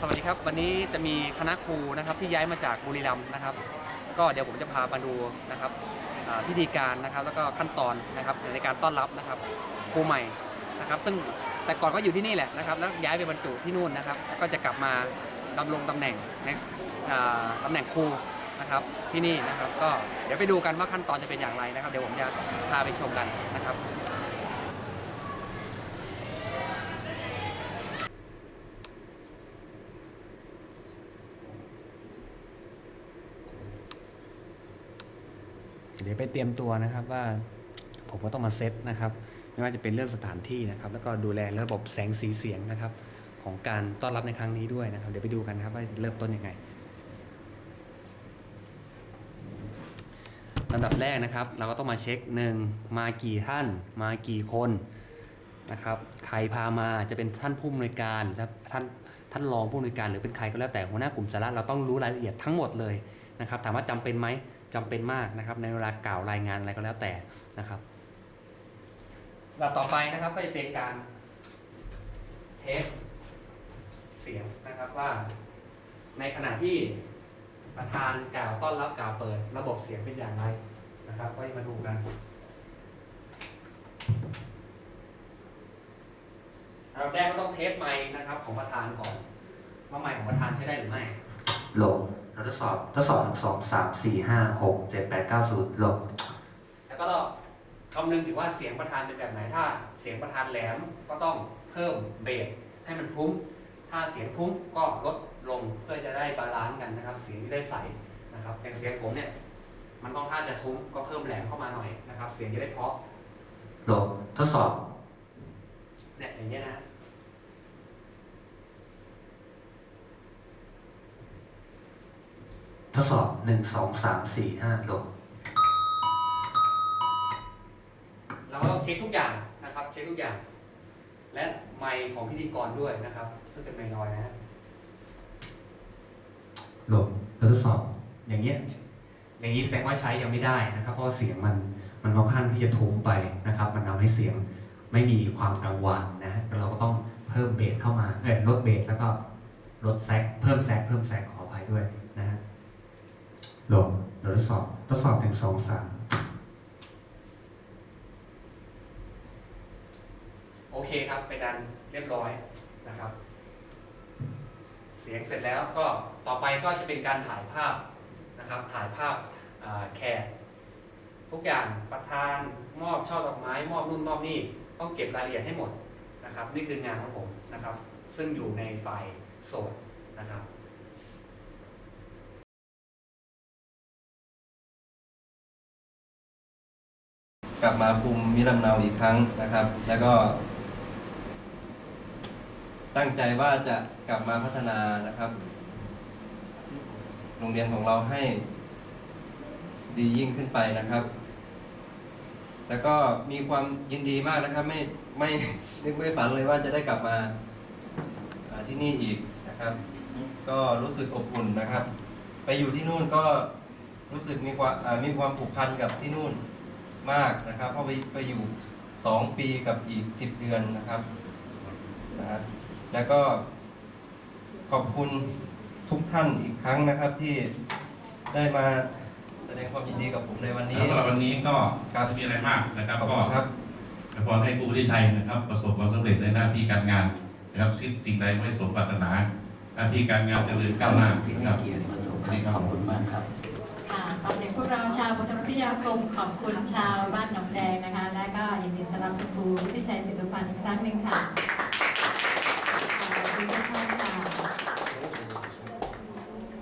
สวัสดีครับ วันนี้จะมีคณะครูนะครับที่ย้ายมาจากบุรีรัมย์นะครับ ก็เดี๋ยวผมจะพามาดูนะครับพิธีการนะครับแล้วก็ขั้นตอนนะครับในการต้อนรับนะครับครูใหม่นะครับ ซึ่งแต่ก่อนก็อยู่ที่นี่แหละนะครับแล้วย้ายไปบรรจุที่นู่นนะครับแล้วก็จะกลับมาดำรงตำแหน่งในตำแหน่งครูนะครับที่นี่นะครับ ก็เดี๋ยวไปดูกันว่าขั้นตอนจะเป็นอย่างไรนะครับ เดี๋ยวผมจะพาไปชมกันนะครับ เดี๋ยวไปเตรียมตัวนะครับว่าผมก็ต้องมาเซตนะครับ ไม่ว่าจะเป็นเรื่องสถานที่นะครับ แล้วก็ดูแลระบบแสงสีเสียงนะครับ ของการต้อนรับในครั้งนี้ด้วยนะครับ เดี๋ยวไปดูกันครับว่าเริ่มต้นยังไงลำดับแรกนะครับ เราก็ต้องมาเช็คหนึ่งมากี่ท่าน มากี่คนนะครับใครพามาจะเป็นท่านผู้อำนวยการหรือท่านท่านรองผู้อำนวยการหรือเป็นใครก็แล้วแต่หัวหน้ากลุ่มสาระเราต้องรู้รายละเอียดทั้งหมดเลยนะครับ ถามว่าจำเป็นไหม จำเป็นมากนะครับ ในเวลากล่าวรายงานอะไรก็แล้วแต่นะครับลำดับต่อไปนะครับก็จะเป็นการเทสเสียงนะครับว่า ในขณะที่ประธานกล่าวต้อนรับกล่าวเปิด ระบบเสียงเป็นอย่างไรนะครับ ก็มาดูกันอันดับแรกก็ต้องเทสไมค์นะครับ ของประธานก่อนว่าไมค์ของประธานใช้ได้หรือไม่โหลด เราทดสอบทดสอบหนึ่งสองสามสี่ห้าหกเจ็ดแปดเก้าศูนย์โหลดแล้วก็ต้องคำนึงถึงว่าเสียงประธานเป็นแบบไหนถ้า เสียงประธานแหลมก็ต้องเพิ่มเบสให้มันทุ้ม ถ้าเสียงทุ้มก็ลดลงเพื่อจะได้บาลานซ์กันนะครับ เสียงที่ได้ใสนะครับอย่างเสียงผมเนี่ยมันต้องท่างจะทุ้มก็เพิ่มแหลมเข้ามาหน่อยนะครับ เสียงจะได้เพราะโหลดทดสอบเนี่ยอย่างเงี้ยนะ ทดสอบหนึ่งสองสามสี่ห้าโหลดเราก็ต้องเช็คทุกอย่างนะครับ เช็คทุกอย่าง และไมค์ของพิธีกรด้วยนะครับ ซึ่งเป็นไมค์น้อยนะฮะโหลดเราทดสอบอย่างเงี้ยอย่างนี้แสดงว่าใช้ยังไม่ได้นะครับ เพราะว่าเสียงมันมันค่อนข้างที่จะทุ้มไปนะครับ มันทำให้เสียงไม่มีความกังวานนะฮะเราก็ต้องเพิ่มเบสเข้ามาเออลดเบสแล้วก็ลดแซกเพิ่มแซกเพิ่มแซกขออภัยด้วย นะฮะโหลดเราทดสอบทดสอบหนึ่งสองสามโอเคครับเป็นอันเรียบร้อยนะครับ เสียงเสร็จแล้วก็ต่อไปก็จะเป็นการถ่ายภาพนะครับ ถ่ายภาพอ่าแขกทุกอย่างประธานมอบช่อดอกไม้ มอบนู่นมอบนี่ต้องเก็บรายละเอียดให้หมดนะครับ นี่คืองานของผมนะครับ ซึ่งอยู่ในไฟล์โสดนะครับ ลับมาภูมิลำเนาอีกครั้งนะครับ แล้วก็ ตั้งใจว่าจะกลับมาพัฒนานะครับ โรงเรียนของเราให้ดียิ่งขึ้นไปนะครับ แล้วก็มีความยินดีมากนะครับ ไม่ไม่นึกไม่ฝันเลยว่าจะได้กลับมาที่นี่อีกนะครับ ก็รู้สึกอบอุ่นนะครับ ไปอยู่ที่นู่นก็รู้สึกมีความมีความผูกพันกับที่นู่น มากนะครับ เพราะไปไปอยู่สองปีกับอีกสิบเดือนนะครับนะครับแล้วก็ขอบคุณทุกท่านอีกครั้งนะครับที่ได้มาแสดงความยินดีกับผมในวันนี้ สำหรับวันนี้ก็ครับ ไม่มีอะไรมากนะครับขอบก็คุณครับ ขอพรให้ครูวิชัยนะครับ ประสบความสำเร็จในหน้าที่การงานนะครับสิ่งสิ่งใดไม่สมปรารถนา หน้าที่การงานเจริญก้าวหน้าที่นะให้ครับ เกียรติมาส่งครับนี่ครับขอบคุณมากครับ ค่ะขอเสียงพวกเราชาวพุทธพิยาคมขอบคุณชาวบ้านหนองแดงนะคะ และก็ยินดีต้อนรับคุณครูพิชัยศรีสุพรรณอีกครั้งหนึ่งค่ะ